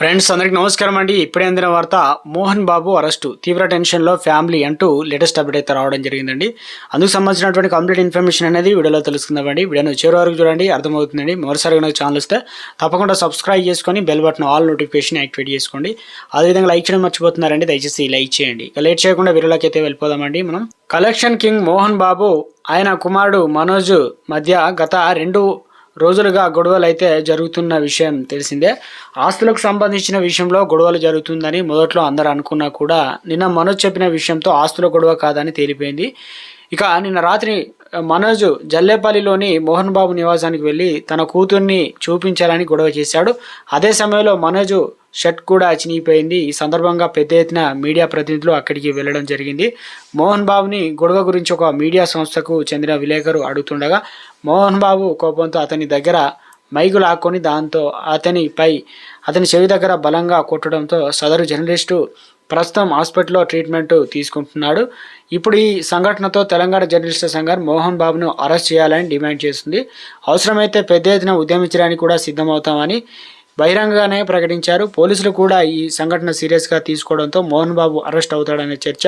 Friends అందరికి నమస్కారం అండి. ఇప్పుడే అందిన వార్త మోహన్ బాబు అరెస్టు. తీవ్ర టెన్షన్లో ఫ్యామిలీ అంటూ లేటెస్ట్ అప్డేట్ అయితే రావడం జరిగిందండి. అందుకు సంబంధించినటువంటి కంప్లీట్ ఇన్ఫర్మేషన్ అనేది వీడియోలో తెలుసుకుందామండి వీడియోను చివరి వరకు చూడండి అర్థమవుతుందండి. మరోసారి నాకు ఛానల్ వస్తే తప్పకుండా సబ్స్క్రైబ్ చేసుకొని bell button all notification activate చేసుకోండి. అదేవిధంగా లైక్ చేయడం మర్చిపోతున్నారండి దయచేసి లైక్ చేయండి. ఇక లేట్ చేయకుండా వీడియోలోకి అయితే వెళ్ళిపోదామండి మనం. కలెక్షన్ కింగ్ మోహన్ బాబు ఆయన కుమారుడు మనోజ్ మధ్య గత రెండు రోజులుగా గొడవలు అయితే జరుగుతున్న విషయం తెలిసిందే. ఆస్తులకు సంబంధించిన విషయంలో గొడవలు జరుగుతుందని మొదట్లో అందరూ అనుకున్నా కూడా నిన్న మనోజ్ చెప్పిన విషయంతో ఆస్తుల గొడవ కాదని తేలిపోయింది. ఇక నిన్న రాత్రి మనోజ్ జల్లేపల్లిలోని మోహన్ బాబు నివాసానికి వెళ్ళి తన కూతుర్ని చూపించాలని గొడవ చేశాడు. అదే సమయంలో మనోజ్ షర్ట్ కూడా చినిగిపోయింది. ఈ సందర్భంగా పెద్ద ఎత్తున మీడియా ప్రతినిధులు అక్కడికి వెళ్ళడం జరిగింది. మోహన్ బాబుని గొడవ గురించి ఒక మీడియా సంస్థకు చెందిన విలేకరు అడుగుతుండగా మోహన్ బాబు కోపంతో అతని దగ్గర మైకు లాక్కొని దాంతో అతనిపై అతని చెవి దగ్గర బలంగా కొట్టడంతో సదరు జర్నలిస్టు ప్రస్తుతం హాస్పిటల్లో ట్రీట్మెంట్ తీసుకుంటున్నాడు. ఇప్పుడు ఈ సంఘటనతో తెలంగాణ జర్నలిస్టుల సంఘం మోహన్ బాబును అరెస్ట్ చేయాలని డిమాండ్ చేస్తుంది. అవసరమైతే పెద్ద ఎత్తున ఉద్యమించడానికి కూడా సిద్ధమవుతామని బహిరంగంగానే ప్రకటించారు. పోలీసులు కూడా ఈ సంఘటన సీరియస్గా తీసుకోవడంతో మోహన్ బాబు అరెస్ట్ అవుతాడనే చర్చ